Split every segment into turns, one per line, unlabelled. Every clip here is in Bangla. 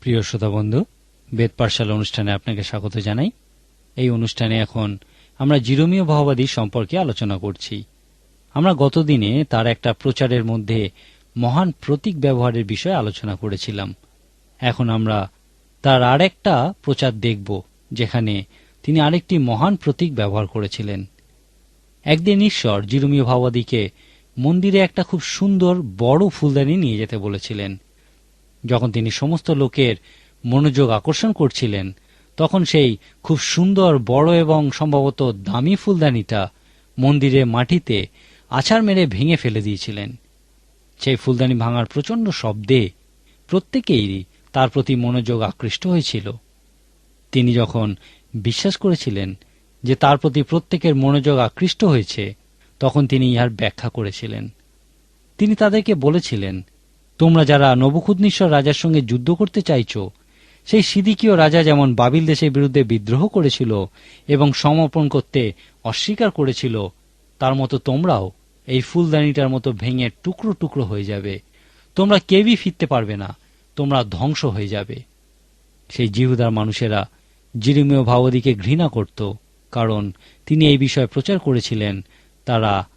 প্রিয় শ্রোতা বন্ধু, বেদ পাঠশালা অনুষ্ঠানে আপনাকে স্বাগত জানাই। এই অনুষ্ঠানে এখন আমরা জিরোমীয় ভাওবাদী সম্পর্কে আলোচনা করছি। আমরা গতদিনে তার একটা প্রচারের মধ্যে মহান প্রতীক ব্যবহারের বিষয়ে আলোচনা করেছিলাম। এখন আমরা তার আরেকটা প্রচার দেখব, যেখানে তিনি আরেকটি মহান প্রতীক ব্যবহার করেছিলেন। একদিন ঈশ্বর জিরুমীয় ভাওবাদীকে মন্দিরে একটা খুব সুন্দর বড় ফুলদানি নিয়ে যেতে বলেছিলেন। যখন তিনি সমস্ত লোকের মনোযোগ আকর্ষণ করছিলেন, তখন সেই খুব সুন্দর, বড় এবং সম্ভবত দামি ফুলদানিটা মন্দিরে মাটিতে আছাড় মেরে ভেঙে ফেলে দিয়েছিলেন। সেই ফুলদানি ভাঙার প্রচণ্ড শব্দে প্রত্যেকেই তার প্রতি মনোযোগ আকৃষ্ট হয়েছিল। তিনি যখন বিশ্বাস করেছিলেন যে তার প্রতি প্রত্যেকের মনোযোগ আকৃষ্ট হয়েছে, তখন তিনি ইহার ব্যাখ্যা করেছিলেন। তিনি তাদেরকে বলেছিলেন তোমরা যারা নবখুদনিশ্বর রাজার সঙ্গে যুদ্ধ করতে চাইছ, সেই সিদিকীয় রাজা যেমন বাবিল দেশের বিরুদ্ধে বিদ্রোহ করেছিল এবং সমর্পণ করতে অস্বীকার করেছিল, তার মতো তোমরাও এই ফুলদানিটার মতো ভেঙে টুকরো টুকরো হয়ে যাবে। তোমরা কেউই ফিরতে পারবে না, তোমরা ধ্বংস হয়ে যাবে। সেই জিহুদার মানুষেরা জিরিমীয় ভাবদিকে ঘৃণা করত, কারণ তিনি এই বিষয়ে প্রচার করেছিলেন, তারা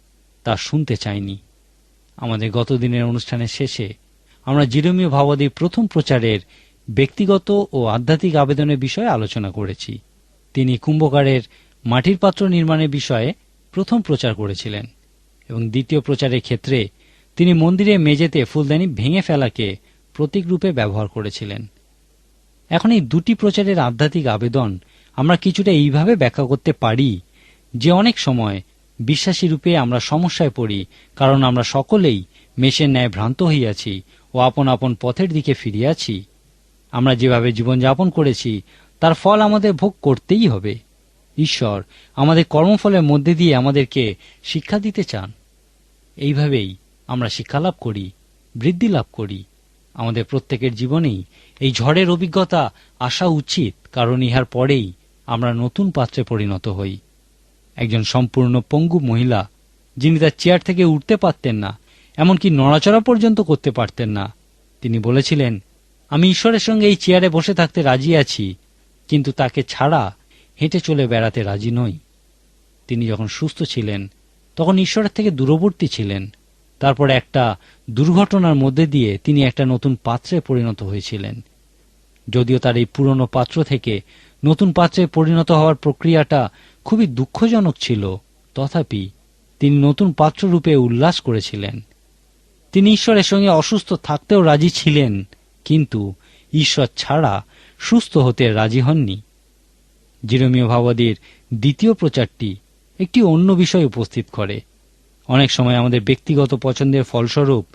তা শুনতে চায়নি। আমাদের গত দিনের অনুষ্ঠানের শেষে আমরা জিরমীয় ভাবাদীর প্রথম প্রচারের ব্যক্তিগত ও আধ্যাত্মিক আবেদনের বিষয়ে আলোচনা করেছি। তিনি কুম্ভকারের মাটির পাত্র নির্মাণের বিষয়ে প্রথম প্রচার করেছিলেন এবং দ্বিতীয় প্রচারের ক্ষেত্রে তিনি মন্দিরে মেঝেতে ফুলদানি ভেঙে ফেলাকে প্রতীক রূপে ব্যবহার করেছিলেন। এখন এই দুটি প্রচারের আধ্যাত্মিক আবেদন আমরা কিছুটা এইভাবে ব্যাখ্যা করতে পারি যে অনেক সময় বিশ্বাসী রূপে আমরা সমস্যায় পড়ি, কারণ আমরা সকলেই মেষের ন্যায় ভ্রান্ত হইয়াছি ও আপন আপন পথের দিকে ফিরিয়াছি আমরা যেভাবে জীবনযাপন করেছি, তার ফল আমাদের ভোগ করতেই হবে। ঈশ্বর, আমাদের কর্মফলের মধ্যে দিয়ে আমাদেরকে শিক্ষা দিতে চান। এইভাবেই আমরা শিক্ষা লাভ করি, বৃদ্ধি লাভ করি। আমাদের প্রত্যেকের জীবনেই এই ঝড়ের অভিজ্ঞতা আসা উচিত, কারণ ইহার পরেই আমরা নতুন পাত্রে পরিণত হই। একজন সম্পূর্ণ পঙ্গু মহিলা, যিনি তার চেয়ার থেকে উঠতে পারতেন না এমনকি নড়াচড়া পর্যন্ত করতে পারতেন না। তিনি বলেছিলেন, আমি ঈশ্বরের সঙ্গে এই চেয়ারে বসে থাকতে রাজি আছি, কিন্তু তাকে ছাড়া হেঁটে চলে বেড়াতে রাজি নই। তিনি যখন সুস্থ ছিলেন, তখন ঈশ্বরের থেকে দূরবর্তী ছিলেন। তারপর একটা দুর্ঘটনার মধ্যে দিয়ে তিনি একটা নতুন পাত্রে পরিণত হয়েছিলেন। যদিও তার এই পুরনো পাত্র থেকে নতুন পাত্রে পরিণত হওয়ার প্রক্রিয়াটা খুবই দুঃখজনক ছিল, তথাপি তিনি নতুন পাত্ররূপে উল্লাস করেছিলেন। তিনি ঈশ্বরের সঙ্গে অসুস্থ থাকতেও রাজি ছিলেন, কিন্তু ঈশ্বর ছাড়া সুস্থ হতে রাজি হননি। জিরমীয় ভাবাদীর দ্বিতীয় প্রচারটি একটি অন্য বিষয় উপস্থিত করে। অনেক সময় আমাদের ব্যক্তিগত পছন্দের ফলস্বরূপ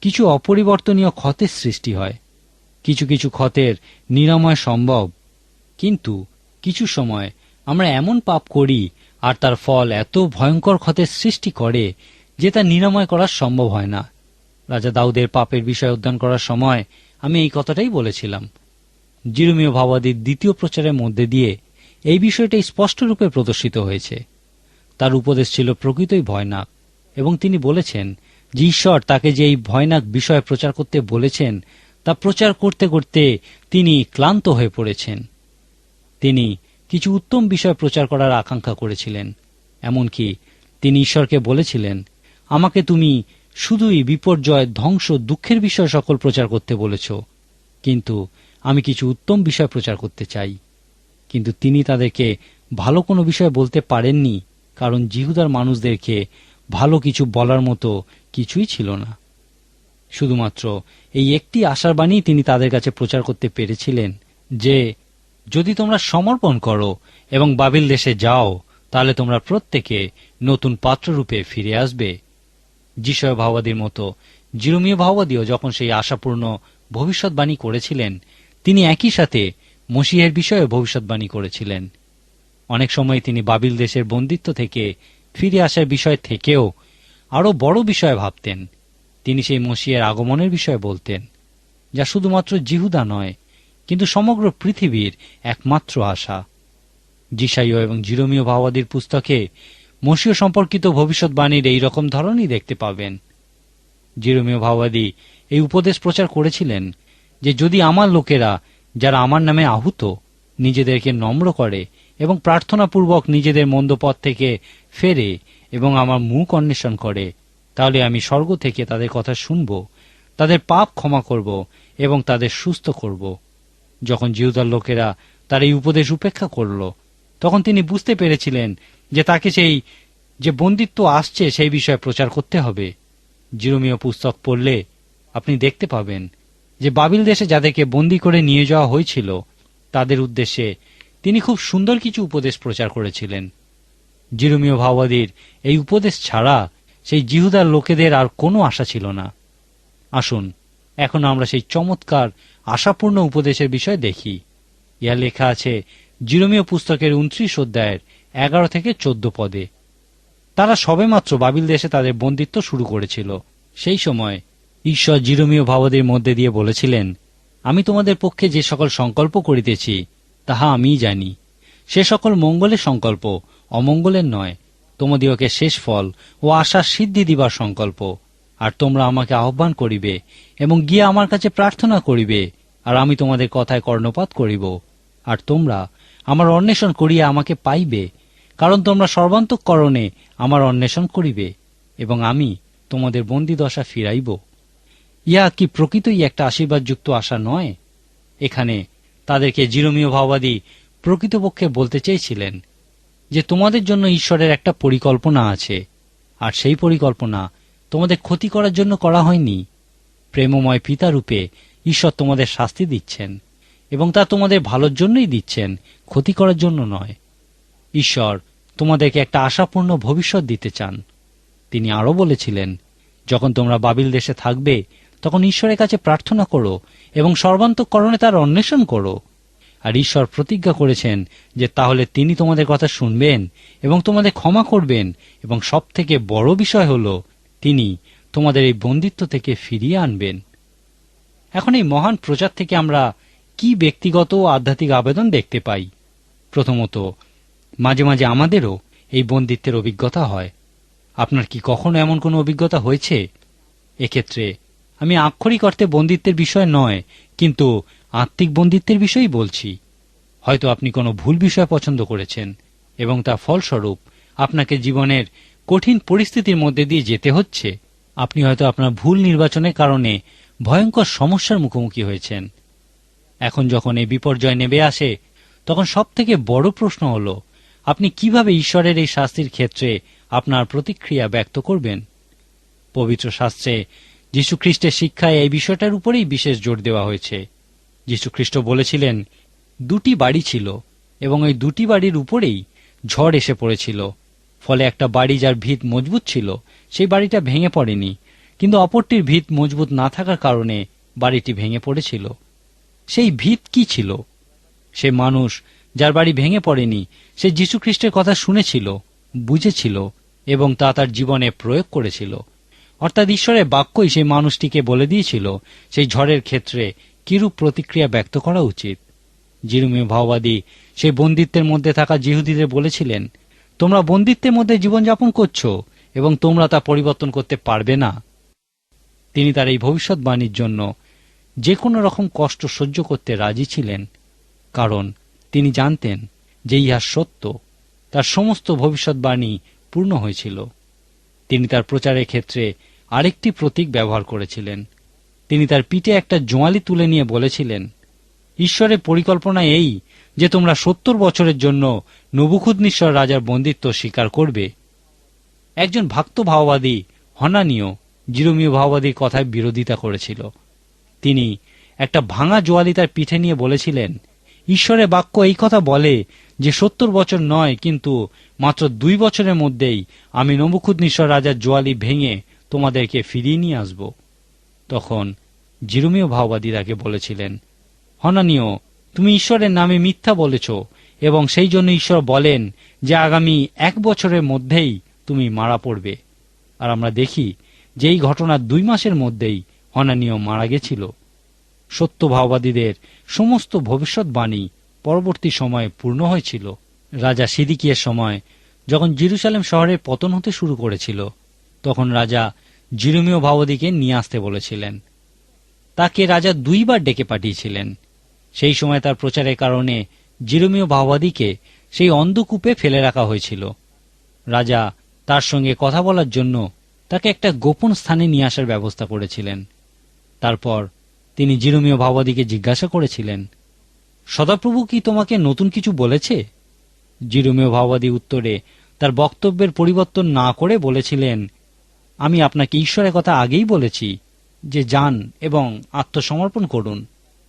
কিছু অপরিবর্তনীয় ক্ষতের সৃষ্টি হয়। কিছু কিছু ক্ষতের নিরাময় সম্ভব, কিন্তু কিছু সময় আমরা এমন পাপ করি আর তার ফল এত ভয়ঙ্কর ক্ষতের সৃষ্টি করে যে তা নিরাময় করা সম্ভব হয় না। রাজা দাউদের পাপের বিষয় অধ্যয়ন করার সময় আমি এই কথাটাই বলেছিলাম। জিরুমীয় ভাবাদীর দ্বিতীয় প্রচারের মধ্যে দিয়ে এই বিষয়টাই স্পষ্টরূপে প্রদর্শিত হয়েছে। তার উপদেশ ছিল প্রকৃতই ভয়নাক, এবং তিনি বলেছেন যে ঈশ্বর, তাকে যে এই ভয়নাক বিষয় প্রচার করতে বলেছেন, তা প্রচার করতে করতে তিনি ক্লান্ত হয়ে পড়েছেন। তিনি কিছু উত্তম বিষয় প্রচার করার আকাঙ্ক্ষা করেছিলেন। এমনকি তিনি ঈশ্বরকে বলেছিলেন, আমাকে তুমি শুধুই বিপর্যয়, ধ্বংস, দুঃখের বিষয় সকল প্রচার করতে বলেছ। কিন্তু আমি কিছু উত্তম বিষয় প্রচার করতে চাই। কিন্তু তিনি তাদেরকে ভালো কোনো বিষয় বলতে পারেননি, কারণ জিহুদার মানুষদেরকে ভালো কিছু বলার মতো কিছুই ছিল না। শুধুমাত্র এই একটি আশার বাণী তিনি তাদের কাছে প্রচার করতে পেরেছিলেন, যে যদি তোমরা সমর্পণ করো এবং বাবিল দেশে যাও, তাহলে তোমরা প্রত্যেকে নতুন পাত্ররূপে ফিরে আসবে। যিশয় ভাওবাদীর মতো। জিরোমীয় ভাওবাদীও যখন সেই আশাপূর্ণ ভবিষ্যৎবাণী করেছিলেন, তিনি একই সাথে মসিহের বিষয়ে ভবিষ্যৎবাণী করেছিলেন। অনেক সময় তিনি বাবিল দেশের বন্দিত্ব থেকে ফিরে আসার বিষয় থেকেও আরও বড় বিষয় ভাবতেন। তিনি সেই মসিহের আগমনের বিষয়ে বলতেন, যা শুধুমাত্র জিহুদা নয়, কিন্তু সমগ্র পৃথিবীর একমাত্র আশা। জিসাইও এবং জিরোমীয় ভাওবাদীর পুস্তকে মসীয় সম্পর্কিত ভবিষ্যৎবাণীর এই রকম ধরনই দেখতে পাবেন। জিরোমীয় ভাওবাদী এই উপদেশ প্রচার করেছিলেন যে যদি আমার লোকেরা, যারা আমার নামে আহুত, নিজেদেরকে নম্র করে এবং প্রার্থনাপূর্বক নিজেদের মন্দ পথ থেকে ফেরে এবং আমার মুখ অন্বেষণ করে, তাহলে আমি স্বর্গ থেকে তাদের কথা শুনব, তাদের পাপ ক্ষমা করব এবং তাদের সুস্থ করব। যখন জিহুদার লোকেরা তার এই উপদেশ উপেক্ষা করল, তখন তিনি বুঝতে পেরেছিলেন যে তাকে সেই যে বন্দিত্ব আসছে সেই বিষয়ে প্রচার করতে হবে। জিরোমীয় পুস্তক পড়লে আপনি দেখতে পাবেন যে বাবিল দেশে যাদেরকে বন্দি করে নিয়ে যাওয়া হয়েছিল, তাদের উদ্দেশ্যে তিনি খুব সুন্দর কিছু উপদেশ প্রচার করেছিলেন। জিরোমীয় ভাওবাদীর এই উপদেশ ছাড়া সেই জিহুদার লোকেদের আর কোনো আশা ছিল না। আসুন, এখন আমরা সেই চমৎকার, আশাপূর্ণ উপদেশের বিষয় দেখি। ইহা লেখা আছে জিরোমীয় পুস্তকের উনত্রিশ অধ্যায়ের এগারো থেকে চোদ্দ পদে। তারা সবেমাত্র বাবিল দেশে তাদের বন্দিত্ব শুরু করেছিল। সেই সময় ঈশ্বর জিরোমীয় ভাবাদের মধ্যে দিয়ে বলেছিলেন, আমি তোমাদের পক্ষে যে সকল সংকল্প করিতেছি, তাহা আমিই জানি। সে সকল মঙ্গলের সংকল্প অমঙ্গলের নয় তোমাদিওকে শেষ ফল ও আশার সিদ্ধি দিবার সংকল্প। আর তোমরা আমাকে আহ্বান করিবে এবং গিয়ে আমার কাছে প্রার্থনা করিবে, আর আমি তোমাদের কথায় কর্ণপাত করিব। আর তোমরা আমার অন্বেষণ করিয়া আমাকে পাইবে কারণ তোমরা সর্বান্তকরণে আমার অন্বেষণ করিবে, এবং আমি তোমাদের বন্দি দশা ফিরাইব। ইহা কি প্রকৃতই একটা আশীর্বাদযুক্ত আশা নয়? এখানে তাদেরকে জিরোমীয় ভাওবাদী প্রকৃতপক্ষে বলতে চেয়েছিলেন যে তোমাদের জন্য ঈশ্বরের একটা পরিকল্পনা আছে, আর সেই পরিকল্পনা তোমাদের ক্ষতি করার জন্য করা হয়নি। প্রেমময় পিতা রূপে ঈশ্বর তোমাদের শাস্তি দিচ্ছেন, এবং তা তোমাদের ভালোর জন্যই দিচ্ছেন, ক্ষতি করার জন্য নয়। ঈশ্বর, তোমাদেরকে একটা আশাপূর্ণ ভবিষ্যৎ দিতে চান। তিনি আরও বলেছিলেন, যখন তোমরা বাবিল দেশে থাকবে, তখন ঈশ্বরের কাছে প্রার্থনা করো এবং সর্বান্তকরণে তার অন্বেষণ করো। আর ঈশ্বর প্রতিজ্ঞা করেছেন যে তাহলে তিনি তোমাদের কথা শুনবেন এবং তোমাদের ক্ষমা করবেন এবং সব থেকে বড় বিষয় হল, তিনি তোমাদের এই বন্দিত্ব থেকে ফিরিয়ে আনবেন। এখন এই মহান প্রচার থেকে আমরা কি ব্যক্তিগত ও আধ্যাত্মিক আবেদন দেখতে পাই? প্রথমত মাঝে মাঝে আমাদেরও এই বন্দিত্বের অভিজ্ঞতা হয়। আপনার কি কখনো এমন কোনো অভিজ্ঞতা হয়েছে? এক্ষেত্রে আমি আক্ষরিক অর্থে বন্দিত্বের বিষয় নয়, কিন্তু আত্মিক বন্দিত্বের বিষয়ই বলছি। হয়তো আপনি কোনো ভুল বিষয় পছন্দ করেছেন এবং তা ফলস্বরূপ আপনাকে জীবনের কঠিন পরিস্থিতির মধ্যে দিয়ে যেতে হচ্ছে। আপনি হয়তো আপনার ভুল নির্বাচনের কারণে ভয়ঙ্কর সমস্যার মুখোমুখি হয়েছেন। এখন যখন এই বিপর্যয় নেমে আসে, তখন সব থেকে বড় প্রশ্ন হল আপনি কীভাবে ঈশ্বরের এই শাস্তির ক্ষেত্রে আপনার প্রতিক্রিয়া ব্যক্ত করবেন? পবিত্র শাস্ত্রে যীশুখ্রিস্টের শিক্ষায় এই বিষয়টার উপরেই বিশেষ জোর দেওয়া হয়েছে। যীশুখ্রিস্ট বলেছিলেন, দুটি বাড়ি ছিল এবং ওই দুটি বাড়ির উপরেই ঝড় এসে পড়েছিল। ফলে একটা বাড়ি যার ভিত মজবুত ছিল, সেই বাড়িটা ভেঙে পড়েনি। কিন্তু অপরটির ভিত মজবুত না থাকার কারণে বাড়িটি ভেঙে পড়েছিল। সেই ভিত কি ছিল? সে মানুষ যার বাড়ি ভেঙে পড়েনি, সে যীশুখ্রিস্টের কথা শুনেছিল, বুঝেছিল এবং তা তার জীবনে প্রয়োগ করেছিল। অর্থাৎ ঈশ্বরের বাক্যই সেই মানুষটিকে বলে দিয়েছিল, সেই ঝড়ের ক্ষেত্রে কিরূপ প্রতিক্রিয়া ব্যক্ত করা উচিত। জিরুমীয় ভাওবাদী, সেই বন্দিত্বের মধ্যে থাকা জিহুদিদের বলেছিলেন, তোমরা বন্দিত্বের মধ্যে জীবনযাপন করছ এবং তোমরা তা পরিবর্তন করতে পারবে না। তিনি তার এই ভবিষ্যৎবাণীর জন্য যে কোনো রকম কষ্ট সহ্য করতে রাজি ছিলেন, কারণ তিনি জানতেন যে ইহা সত্য। তার সমস্ত ভবিষ্যৎবাণী পূর্ণ হয়েছিল। তিনি তার প্রচারের ক্ষেত্রে আরেকটি প্রতীক ব্যবহার করেছিলেন। তিনি তার পিঠে একটা জোয়ালি তুলে নিয়ে বলেছিলেন, ঈশ্বরের পরিকল্পনা এই যে তোমরা সত্তর বছরের জন্য নবুখুদনিশ্বর রাজার বন্দিত্ব স্বীকার করবে। একজন ভক্ত ভাওবাদী হনানীয় জিরোমীয় ভাওবাদীর কথায় বিরোধিতা করেছিল। তিনি একটা ভাঙা জোয়ালি তার পিঠে নিয়ে বলেছিলেন ঈশ্বরের বাক্য এই কথা বলে যে সত্তর বছর নয়, কিন্তু মাত্র দুই বছরের মধ্যেই আমি নবুখুদনিশ্বর রাজার জোয়ালি ভেঙে তোমাদেরকে ফিরিয়ে নিয়ে আসব। তখন জিরুমীয় ভাওবাদী তাকে বলেছিলেন, হনানীয়, তুমি ঈশ্বরের নামে মিথ্যা বলেছ এবং সেই জন্য ঈশ্বর বলেন যে আগামী এক বছরের মধ্যেই তুমি মারা পড়বে। আর আমরা দেখি যে এই ঘটনার দুই মাসের মধ্যেই হনানীয় মারা গেছিল। সত্য ভাওবাদীদের সমস্ত ভবিষ্যৎবাণী পরবর্তী সময়ে পূর্ণ হয়েছিল। রাজা সিদিকিয়ের সময় যখন জিরুসালেম শহরের পতন হতে শুরু করেছিল, তখন রাজা জিরুমীয় ভাওবাদীকে নিয়ে আসতে বলেছিলেন। তাকে রাজা দুইবার ডেকে পাঠিয়েছিলেন। সেই সময় তার প্রচারের কারণে জিরুমীয় ভাওবাদীকে সেই অন্ধকূপে ফেলে রাখা হয়েছিল। রাজা তার সঙ্গে কথা বলার জন্য তাকে একটা গোপন স্থানে নিয়ে আসার ব্যবস্থা করেছিলেন। তারপর তিনি জিরুমীয় ভাওবাদীকে জিজ্ঞাসা করেছিলেন, সদাপ্রভু কি তোমাকে নতুন কিছু বলেছে? জিরুমীয় ভাওবাদী উত্তরে, তার বক্তব্যের পরিবর্তন না করে বলেছিলেন, আমি আপনাকে ঈশ্বরের কথা আগেই বলেছি, যে যান এবং আত্মসমর্পণ করুন।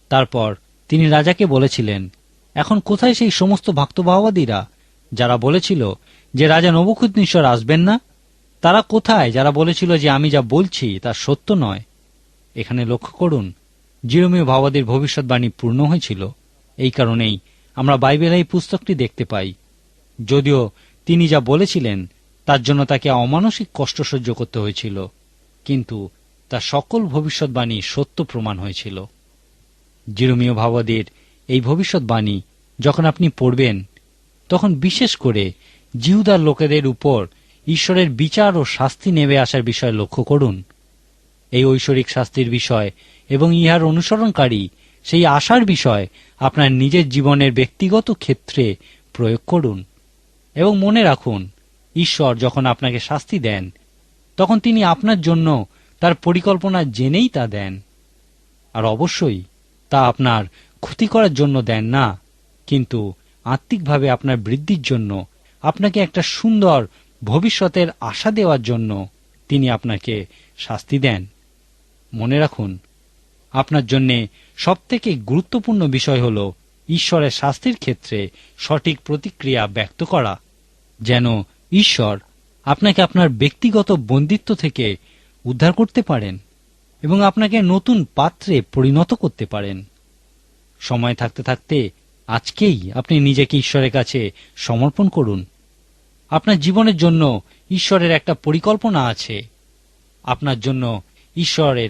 তারপর তিনি রাজাকে বলেছিলেন, এখন কোথায় সেই সমস্ত ভক্তভাবাদীরা, যারা বলেছিল যে রাজা নবখুদ্নেশ্বর আসবেন না? তারা কোথায় যারা বলেছিল যে আমি যা বলছি তা সত্য নয়? এখানে লক্ষ্য করুন জিরোমীয় ভাবাদের ভবিষ্যৎবাণী পূর্ণ হয়েছিল, এই কারণেই আমরা বাইবেলে এই পুস্তকটি দেখতে পাই। যদিও তিনি যা বলেছিলেন, তার জন্য তাকে অমানসিক কষ্ট সহ্য করতে হয়েছিল, কিন্তু তার সকল ভবিষ্যৎবাণী সত্য প্রমাণ হয়েছিল। জিরোমীয় ভাবাদের এই ভবিষ্যৎবাণী যখন আপনি পড়বেন, তখন বিশেষ করে জিহুদার লোকেদের উপর ঈশ্বরের বিচার ও শাস্তি নেমে আসার বিষয় লক্ষ্য করুন। এই ঐশ্বরিক শাস্তির বিষয় এবং ইহার অনুসরণকারী সেই আশার বিষয় আপনার নিজের জীবনের ব্যক্তিগত ক্ষেত্রে প্রয়োগ করুন এবং মনে রাখুন, ঈশ্বর যখন আপনাকে শাস্তি দেন, তখন তিনি আপনার জন্য তার পরিকল্পনা জেনেই তা দেন। আর অবশ্যই তা আপনার ক্ষতি করার জন্য দেন না, কিন্তু আত্মিকভাবে আপনার বৃদ্ধির জন্য, আপনাকে একটা সুন্দর ভবিষ্যতের আশা দেওয়ার জন্য তিনি আপনাকে শাস্তি দেন। মনে রাখুন আপনার জন্য সবথেকে গুরুত্বপূর্ণ বিষয় হল ঈশ্বরের শাস্তির ক্ষেত্রে সঠিক প্রতিক্রিয়া ব্যক্ত করা। যেন ঈশ্বর আপনাকে আপনার ব্যক্তিগত বন্দিত্ব থেকে উদ্ধার করতে পারেন এবং আপনাকে নতুন পাত্রে পরিণত করতে পারেন। সময় থাকতে থাকতে আজকেই আপনি নিজেকে ঈশ্বরের কাছে সমর্পণ করুন। আপনার জীবনের জন্য ঈশ্বরের একটা পরিকল্পনা আছে। আপনার জন্য ঈশ্বরের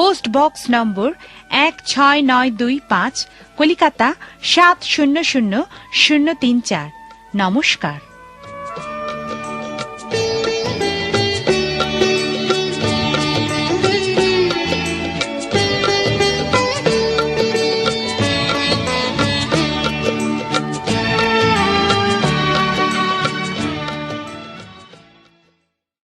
পোস্ট বক্স নম্বর এক ছয় নয় দুই পাঁচ, কলিকাতা সাত শূন্য শূন্য শূন্য তিন চার। নমস্কার।